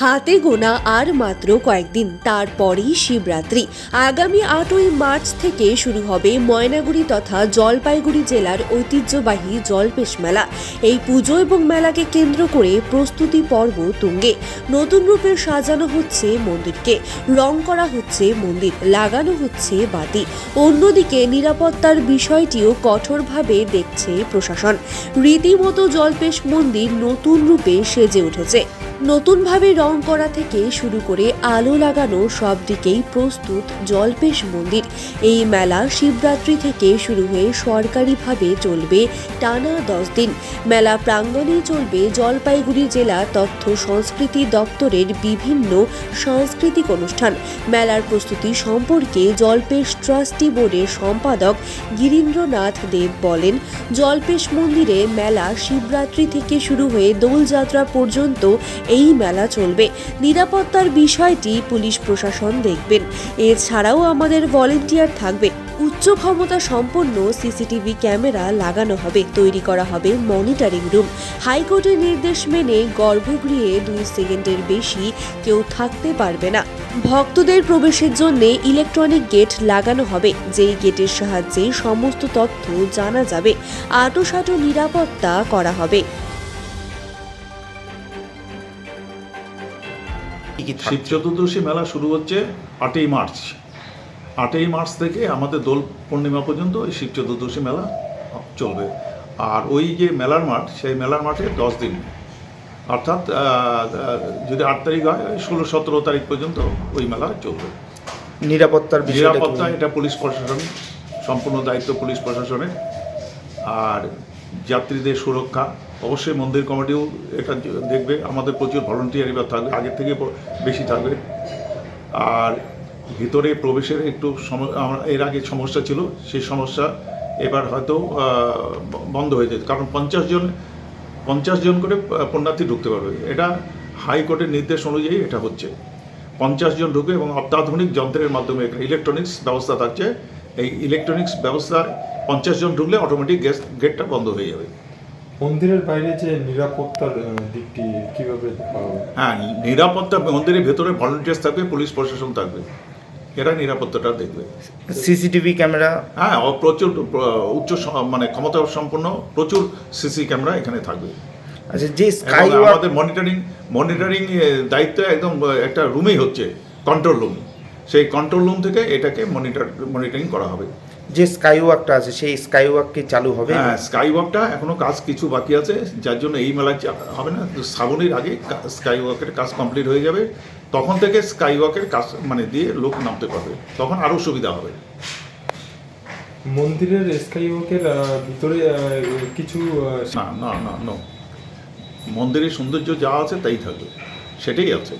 হাতে গোনা আর মাত্র কয়েকদিন, তারপরেই শিবরাত্রি। আগামী আটই মার্চ থেকে শুরু হবে ময়নাগুড়ি তথা জলপাইগুড়ি জেলার ঐতিহ্যবাহী জলপেশ মেলা। এই পুজো এবং মেলাকে কেন্দ্র করে প্রস্তুতি পর্ব তুঙ্গে। নতুন রূপে সাজানো হচ্ছে মন্দিরকে, রং করা হচ্ছে মন্দির, লাগানো হচ্ছে বাতি। অন্যদিকে নিরাপত্তার বিষয়টিও কঠোরভাবে দেখছে প্রশাসন। রীতিমতো জলপেশ মন্দির নতুন রূপে সেজে উঠেছে। নতুনভাবে রং করা থেকে শুরু করে আলো লাগানো সব দিকেই প্রস্তুত জলপেশ মন্দির। এই মেলা শিবরাত্রি থেকে শুরু হয়ে সরকারিভাবে চলবে টানা দশ দিন। মেলা প্রাঙ্গণে চলবে জলপাইগুড়ি জেলা তথ্য সংস্কৃতি দপ্তরের বিভিন্ন সাংস্কৃতিক অনুষ্ঠান। মেলার প্রস্তুতি সম্পর্কে জলপেশ ট্রাস্টি বোর্ডের সম্পাদক গিরীন্দ্রনাথ দেব বলেন, জলপেশ মন্দিরে মেলা শিবরাত্রি থেকে শুরু হয়ে দোলযাত্রা পর্যন্ত এই মেলা চলবে। নিরাপত্তার বিষয়টি পুলিশ প্রশাসন দেখবেন। এছাড়াও আমাদের ভলেন্টিয়ার থাকবে। উচ্চ ক্ষমতা সম্পন্ন সিসিটিভি ক্যামেরা লাগানো হবে। তৈরি করা হবে মনিটরিং রুম হাইকোর্টের নির্দেশ মেনে গর্ভগৃহে দুই সেকেন্ডের বেশি কেউ থাকতে পারবে না। ভক্তদের প্রবেশের জন্য ইলেকট্রনিক গেট লাগানো হবে। যেই গেটের সাহায্যে সমস্ত তথ্য জানা যাবে। আটোসাটো নিরাপত্তা করা হবে। শিব চতুর্দশী মেলা শুরু হচ্ছে আটই মার্চ। আটই মার্চ থেকে আমাদের দোল পূর্ণিমা পর্যন্ত এই শিব চতুর্দশী মেলা চলবে। আর ওই যে মেলার মাঠ সেই মেলার মাঠে দশ দিন। অর্থাৎ যদি আট তারিখ হয় ওই ষোলো সতেরো তারিখ পর্যন্ত ওই মেলা চলবে। নিরাপত্তার নিরাপত্তা এটা পুলিশ প্রশাসন সম্পূর্ণ দায়িত্ব পুলিশ প্রশাসনের। আর যাত্রীদের সুরক্ষা অবশ্যই মন্দির কমিটিও এটা দেখবে, আমাদের প্রচুর ভলেন্টিয়ার এবার থাকবে, আগের থেকে বেশি থাকবে। আর ভিতরে প্রবেশের একটু এর আগে সমস্যা ছিল, সেই সমস্যা এবার হয়তো বন্ধ হয়ে যাবে কারণ পঞ্চাশ জন পঞ্চাশ জন করে পুণ্যার্থী ঢুকতে পারবে। এটা হাইকোর্টের নির্দেশ অনুযায়ী এটা হচ্ছে। পঞ্চাশ জন ঢুকে এবং অত্যাধুনিক যন্ত্রের মাধ্যমে ইলেকট্রনিক্স ব্যবস্থা থাকছে। এই ইলেকট্রনিক্স ব্যবস্থা, পঞ্চাশ জন ঢুকলে অটোমেটিক গ্যাস গেটটা বন্ধ হয়ে যাবে। মন্দিরের বাইরে যে নিরাপত্তার দিকটি কীভাবে হ্যাঁ নিরাপত্তা মন্দিরের ভেতরে ভলেন্টিয়ার্স থাকবে পুলিশ প্রশাসন থাকবে। এরা নিরাপত্তাটা দেখবে। CCTV camera? হ্যাঁ প্রচুর উচ্চ মানে ক্ষমতা সম্পন্ন প্রচুর সিসি ক্যামেরা এখানে থাকবে। আচ্ছা যে স্কাই আমাদের মনিটরিং মনিটরিং দায়িত্ব একদম একটা রুমেই হচ্ছে কন্ট্রোল রুম সেই কন্ট্রোল রুম থেকে এটাকে মনিটর মনিটরিং করা হবে। যে স্কাই ওয়াকটা আছে সেই স্কাই ওয়াক কি চালু হবে? হ্যাঁ স্কাই ওয়াকটা এখনও কাজ কিছু বাকি আছে যার জন্য এই মেলায় চা- হবে না তো শ্রাবণের আগে স্কাই ওয়াকের কাজ কমপ্লিট হয়ে যাবে। তখন থেকে স্কাই ওয়াকের কাজ মানে দিয়ে লোক নামতে পারবে। তখন আরও সুবিধা হবে। মন্দিরের স্কাই ওয়াকের ভিতরে কিছু না না না না মন্দিরের সৌন্দর্য যা আছে তাই থাকবে। সেটাই আছে।